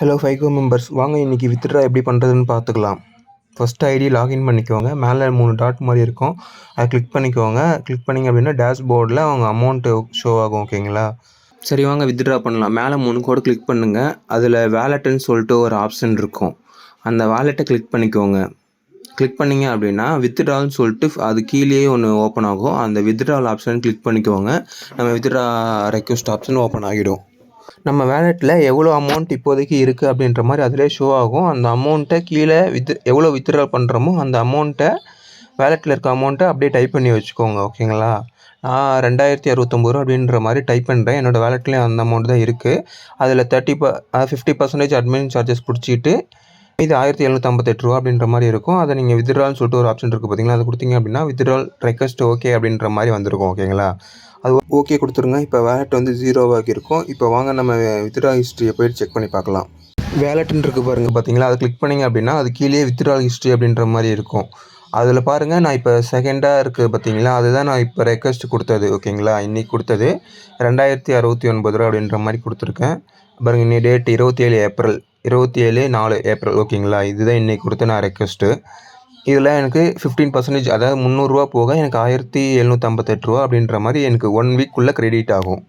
Hello ஃபைகோ members வாங்க இன்றைக்கி withdraw எப்படி பண்ணுறதுன்னு பார்த்துக்கலாம். ஃபஸ்ட் ஐடி லாகின் பண்ணிக்கோங்க. மேலே மூணு டாட் மாதிரி இருக்கும். அதை கிளிக் பண்ணிக்கோங்க. கிளிக் பண்ணிங்க அப்படின்னா டேஷ்போர்டில் அவங்க அமௌண்ட்டு ஷோ ஆகும் ஓகேங்களா சரி வாங்க வித்ட்ரா பண்ணலாம். மேலே மூணு கோடு கிளிக் பண்ணுங்கள் அதில் வேலெட்டுன்னு சொல்லிட்டு ஒரு ஆப்ஷன் இருக்கும். அந்த வேலெட்டை கிளிக் பண்ணிக்கோங்க. கிளிக் பண்ணிங்க அப்படின்னா வித்ட்ரால்னு சொல்லிட்டு அது கீழேயே ஒன்று ஓப்பன் ஆகும். அந்த வித்ட்ரால் ஆப்ஷன் கிளிக் பண்ணிக்கோங்க. நம்ம வித்ட்ரா ரெக்வஸ்ட் ஆப்ஷன் ஓப்பன் ஆகிடும். நம்ம வேலெட்டில் எவ்வளோ அமௌண்ட் இப்போதைக்கு இருக்குது அப்படின்ற மாதிரி அதிலே ஷோ ஆகும். அந்த அமௌண்ட்டை கீழே வித் எவ்வளோ வித்ட்ரால் பண்ணுறோமோ அந்த அமௌண்ட்டை வேலெட்டில் இருக்க அமௌண்ட்டை அப்படியே டைப் பண்ணி வச்சுக்கோங்க ஓகேங்களா நான் ரெண்டாயிரத்தி அறுபத்தொம்பது ரூபா அப்படின்ற மாதிரி டைப் பண்ணுறேன் என்னோடய வேலெட்லேயும் அந்த அமௌண்ட் தான் இருக்குது அதில் தேர்ட்டி ப ஃபிஃப்டி பர்சன்டேஜ் அட்மின் சார்ஜஸ் பிடிச்சிட்டு இது ஆயிரத்தி எழுநூற்றம்பத்தெட்டு ரூபா அப்படின்ற மாதிரி இருக்கும். அதை நீங்கள் வித்ட்ரால்னு சொல்லிட்டு ஒரு ஆப்ஷன் இருக்குது பார்த்தீங்களா அது கொடுத்தீங்க அப்படின்னா வித்ட்ரால் ரெக்வஸ்ட் ஓகே அப்படின்ற மாதிரி வந்திருக்கும் ஓகேங்களா அது ஓகே கொடுத்துருங்க. இப்போ வேலெட் வந்து ஜீரோவாக இருக்கும். இப்போ வாங்க நம்ம வித்ட்ரா ஹிஸ்ட்ரியை போயிட்டு செக் பண்ணி பார்க்கலாம். வேலெட்னு இருக்கு பாருங்கள் பார்த்தீங்களா அதை கிளிக் பண்ணிங்க அப்படின்னா அது கீழே வித்ட்ரால் ஹிஸ்ட்ரி அப்படின்ற மாதிரி இருக்கும். அதில் பாருங்கள் நான் இப்போ செகண்டாக இருக்குது பார்த்தீங்களா அதுதான் நான் இப்போ ரெக்வஸ்ட் கொடுத்தது ஓகேங்களா இன்றைக்கி கொடுத்தது. ரெண்டாயிரத்தி அறுபத்தி ஒன்பது ரூபா அப்படின்ற மாதிரி கொடுத்துருக்கேன். பாருங்கள் இன்னைக்கு டேட் இருபத்தி ஏழு ஏப்ரல். இருபத்தி ஏழு நாலு ஏப்ரல் ஓகேங்களா இதுதான் இன்றைக்கி கொடுத்த நான் ரெக்வஸ்ட்டு இதில் எனக்கு ஃபிஃப்டீன் பர்சன்டேஜ் அதாவது முந்நூறுரூவா போக எனக்கு ஆயிரத்தி எழுநூற்றம்பத்தெட்டு ரூபா அப்படின்ற மாதிரி எனக்கு ஒன் வீக்குள்ளே க்ரெடிட் ஆகும்.